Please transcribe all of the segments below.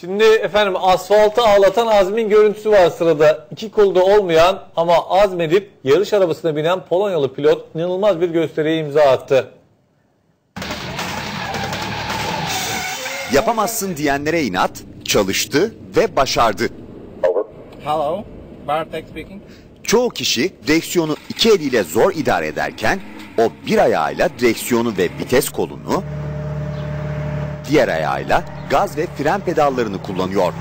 Şimdi efendim asfaltı ağlatan Azmi'nin görüntüsü var sırada. İki kolda olmayan ama azmedip yarış arabasına binen Polonyalı pilot inanılmaz bir gösteriye imza attı. Yapamazsın diyenlere inat, çalıştı ve başardı. Hello, Bartek speaking. Çoğu kişi direksiyonu iki eliyle zor idare ederken o bir ayağıyla direksiyonu ve vites kolunu, diğer ayağıyla gaz ve fren pedallarını kullanıyor.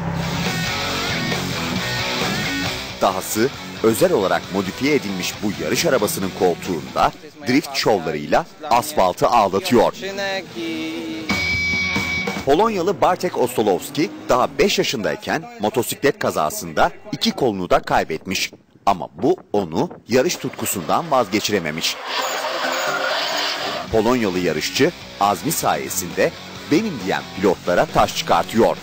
Dahası özel olarak modifiye edilmiş bu yarış arabasının koltuğunda drift şovlarıyla asfaltı ağlatıyor. Polonyalı Bartek Ostolowski daha 5 yaşındayken motosiklet kazasında iki kolunu da kaybetmiş. Ama bu onu yarış tutkusundan vazgeçirememiş. Polonyalı yarışçı azmi sayesinde benim diyen pilotlara taş çıkartıyor.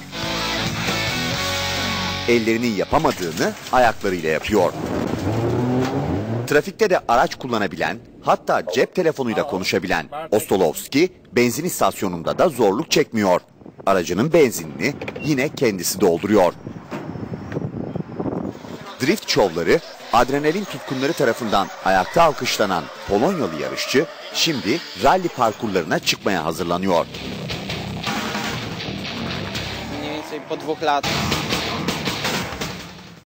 Ellerinin yapamadığını ayaklarıyla yapıyor. Trafikte de araç kullanabilen, hatta cep telefonuyla konuşabilen Ostolowski benzin istasyonunda da zorluk çekmiyor. Aracının benzinini yine kendisi dolduruyor. Drift şovları adrenalin tutkunları tarafından ayakta alkışlanan Polonyalı yarışçı şimdi rally parkurlarına çıkmaya hazırlanıyor. Więcej po dwóch latach